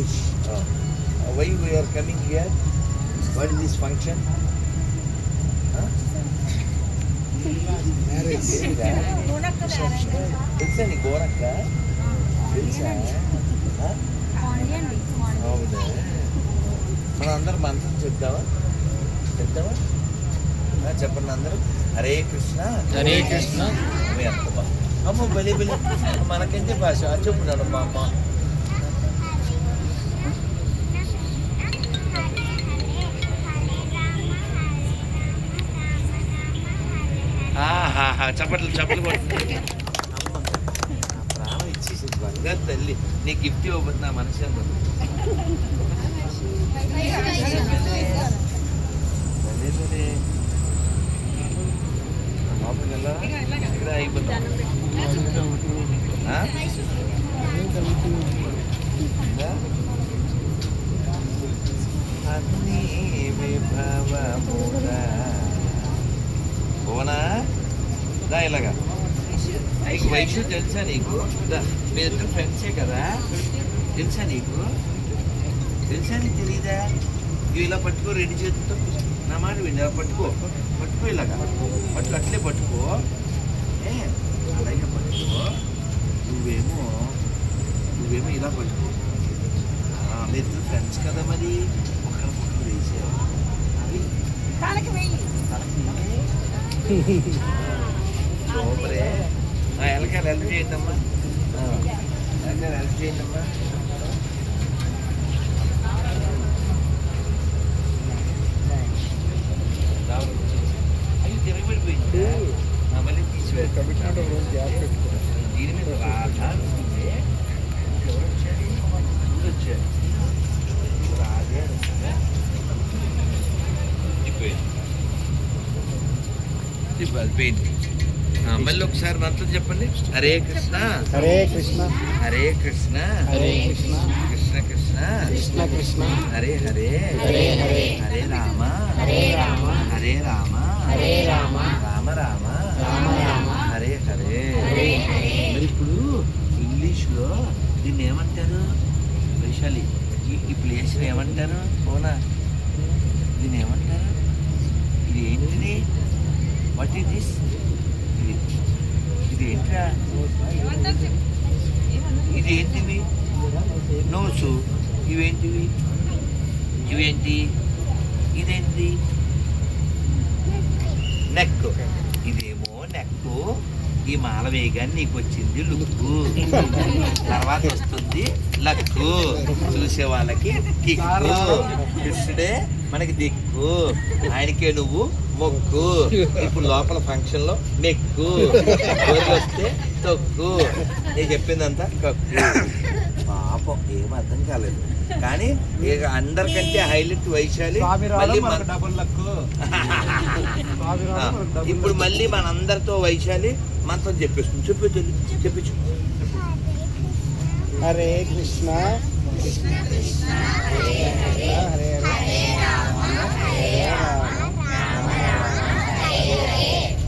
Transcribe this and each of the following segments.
English. Uh, why we are coming here? What is this function? Huh? ఏంటా? తెలుసా నీ గోరక్క తెలుసా? అవునా మనం అందరం మంత్రం చెప్తావా? చెప్తావా? చెప్పండి అందరూ. హరే కృష్ణ. హరే కృష్ణ. మీ అత్తమ్మ అమ్మ బలి బలి. మనకంటే భాష? చెప్పున్నాను మా అమ్మ. చప్పట్లు చప్పట్లు కొట్టు. అమ్మ, నా ప్రాణం ఇచ్చేసింది బంగారు తల్లి నీ గిఫ్ట్ ఇవ్వబోతు నా మనసు ఇక్కడ అయిపోతాం ఆ? ఉందా? అన్నీ విభవముగా పోనా దా ఇలాగా. నీకు వయసు తెలుసా నీకు? దా మీ ఇద్దరు ఫ్రెండ్సే కదా? తెలుసా నీకు? తెలుసా నీకు తెలీదా? ఇవి ఇలా పట్టుకో రెండు చేతులతో నా మాట విని ఇలా పట్టుకో. పట్టుకో ఇలాగా. పట్టుకో అట్లే పట్టుకో. ఏ అలాగే పట్టుకో. నువ్వేమో నువ్వేమో ఇలా పట్టుకో. ఆ, మీ ఇద్దరు ఫ్రెండ్స్ కదా మరి? ఒకరికొకరు వేసావు అది సూపరే ఆ, ఎలకాయలు హెల్ప్ చేయండి అమ్మా ఎలకాయలు హెల్ప్ చేయండి అమ్మా అయ్యి తిరగబడిపోయింది మళ్ళీ తీసివేస్తాం దీని మీద రాధా ఉంది. ఎవరు వచ్చారు చూడు వచ్చారు రాధే వచ్చిందా? తిప్పిపోయింది. తిప్పాలి పెయింట్ ఆ, మళ్ళీ ఒకసారి మంత్రం చెప్పండి. హరే కృష్ణ. హరే కృష్ణ. హరే కృష్ణ. హరే కృష్ణ. కృష్ణ కృష్ణ. కృష్ణ కృష్ణ. హరే హరే. హరే హరే. హరే రామ. హరే రామ. హరే రామ. హరే రామ. రామ రామ. రామ రామ. హరే హరే. మరి ఇప్పుడు ఇంగ్లీష్లో దీన్ని ఏమంటారు? వైశాలి. ఈ ప్లేస్ ఏమంటారు? పోనా? దీన్ని ఏమంటారు? ఇది ఏంటిది? వాట్ ఇది దిస్ ఇది ఏంట్రా ఇది ఏంటివి? నోసు. ఇవేంటివి? ఇవేంటి? ఇదేంటి? నెక్ ఇదేమో నెక్ ఈ మాల వేయగానే నీకు వచ్చింది లుక్కు. తర్వాత వస్తుంది లక్కు. చూసే వాళ్ళకి కిక్కు. కృష్ణుడే మనకి దిక్కు. ఆయనకే నువ్వు మొక్కు ఇప్పుడు లోపల ఫంక్షన్లో మెక్కు రోజు వస్తే తొక్కు. నేను చెప్పిందంతా కక్కు. పాపం ఏం అర్థం కాలేదు. కానీ ఇక అందరికంటే హైలైట్ వైశాలి. మళ్ళీ మన- ఇప్పుడు మళ్ళీ మనందరితో వైశాలి మనతో చెప్పేస్తుంది చెప్పు చెప్పించు హరే కృష్ణ. కృష్ణ కృష్ణ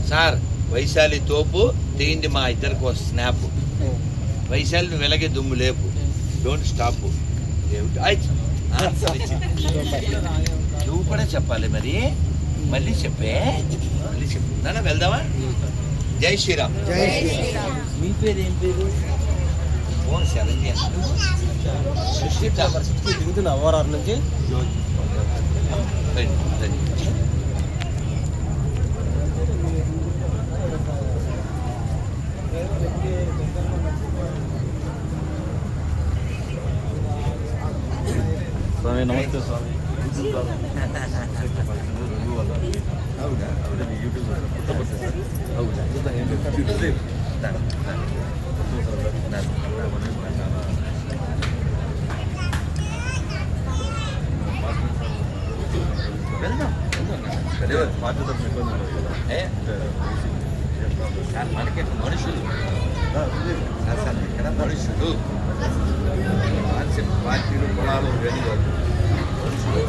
సార్ వైశాలి తోపు దిగింది మా ఇద్దరికి ఒక స్నాప్ వైశాలి వెలగే దుమ్ము లేపు. Don't stop. నువ్వు కూడా చెప్పాలి మరి. మళ్ళీ చెప్పే? మళ్ళీ చెప్పు. నాన్న వెళ్దామా? జై శ్రీరామ్. జై శ్రీరామ్. మీ పేరు ఏం పేరు? ఫోన్ శరణ్య సుష్మిత దిగుతున్నా నుంచి. రండి, రండి. స్వామి నమస్తే స్వామి అవునా మనుషులు కాన్సెప్ట్ పార్టీలు కులాలు ఇవన్నీ కాదు. మనుషులు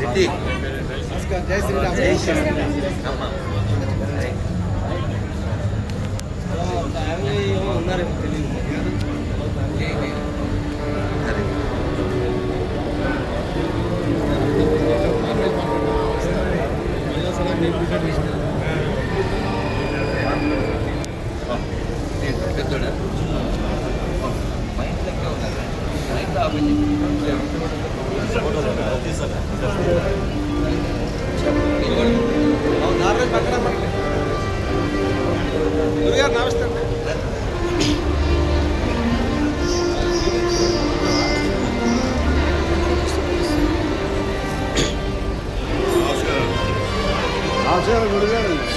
రెడ్డి నమస్కారం జై శ్రీరామ్ జై శ్రీరామ్. అమ్మా. ఫ్యామిలీ ఏమో ఉన్నారేమో తెలియదు I'll tell you what it is.